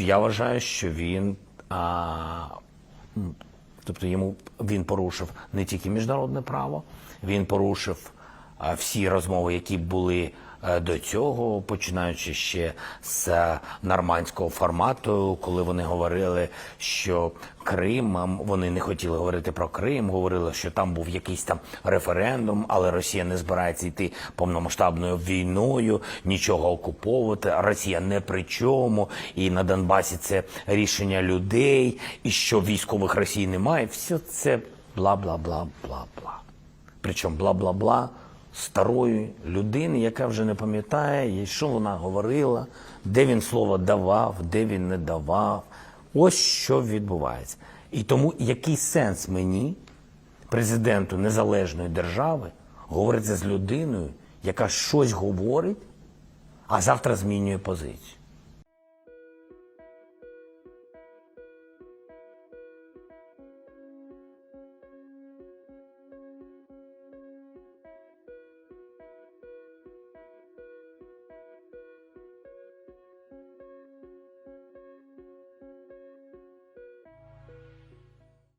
Я вважаю, що він, а, тобто йому він порушив не тільки міжнародне право, він порушив всі розмови, які були е, до цього, починаючи ще з е, нормандського формату, коли вони говорили, що Крим, вони не хотіли говорити про Крим, говорили, що там був якийсь там референдум, але Росія не збирається йти повномасштабною війною, нічого окуповувати. Росія не при чому, і на Донбасі це рішення людей, і що військових Росії немає. Все це бла бла бла бла бла. Причому бла бла бла старої людини, яка вже не пам'ятає, що вона говорила, де він слово давав, де він не давав. Ось що відбувається. І тому який сенс мені, президенту незалежної держави, говорити з людиною, яка щось говорить, а завтра змінює позицію.